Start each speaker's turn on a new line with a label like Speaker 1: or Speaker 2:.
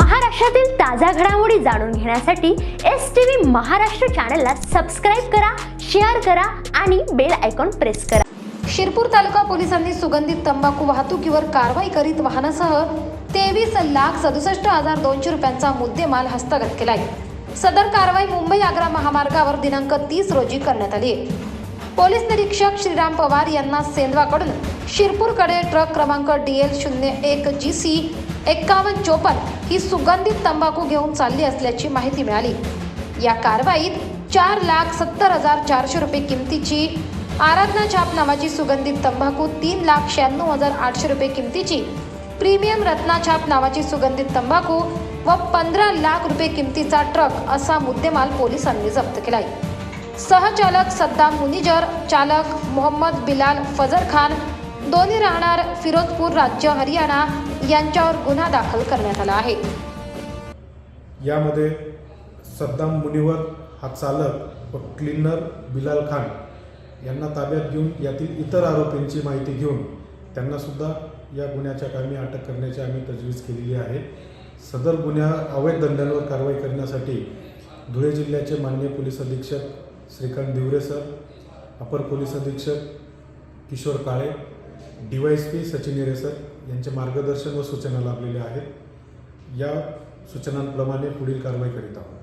Speaker 1: महाराष्ट्रातील ताज्या घडामोडी जाणून घेण्यासाठी एस टी व्ही महाराष्ट्र चॅनलला सबस्क्राईब करा शेअर करा आणि बेल आयकॉन प्रेस करा.
Speaker 2: शिरपूर तालुका पोलिसांनी सुगंधित तंबाखू वाहतुकीवर कारवाई करीत वाहनासह तेवीस लाख सदुसष्ट हजार दोनशे रुपयांचा मुद्देमाल हस्तगत केला आहे सदर कारवाई मुंबई आग्रा महामार्गावर दिनांक तीस रोजी करण्यात आली पोलीस निरीक्षक श्रीराम पवार यांना सेंधवाकडून शिरपूरकडे ट्रक क्रमांक डी एल शून्य एक जी सी एक्कावन्न चोपन्न ही सुगंधित तंबाखू घेऊन चालली असल्याची माहिती मिळाली. या कारवाईत चार लाख सत्तर हजार चारशे रुपये किमतीची आराधना छाप नावाची सुगंधित तंबाखू तीन लाख शहाण्णव हजार आठशे रुपये किमतीची प्रीमियम रत्ना छाप नावाची सुगंधित तंबाखू व पंधरा लाख रुपये किमतीचा ट्रक असा मुद्देमाल पोलिसांनी जप्त केलाय. सहचालक सद्दाम मुनिजर चालक मोहम्मद बिलाल फजर खान दोन्ही राहणार फिरोजपूर राज्य हरियाणा यांच्यावर गुन्हा दाखल करण्यात आला आहे.
Speaker 3: यामध्ये सद्दाम मुनिवर हा चालक व क्लिनर बिलाल खान यांना ताब्यात घेऊन यातील इतर आरोपींची माहिती घेऊन त्यांनासुद्धा या गुन्ह्याच्या कामी अटक करण्याची आम्ही तजवीज केलेली आहे. सदर गुन्ह्या अवैध धंद्यांवर कारवाई करण्यासाठी धुळे जिल्ह्याचे मान्य पोलीस अधीक्षक श्रीकांत दिवरे सर अपर पोलीस अधीक्षक Kishor Kale D Y S P Sachin Hire sir यांचे मार्गदर्शन व सूचना लाभलेल्या आहेत. या सूचनांप्रमाणे पुढील कारवाई करीत आहोत.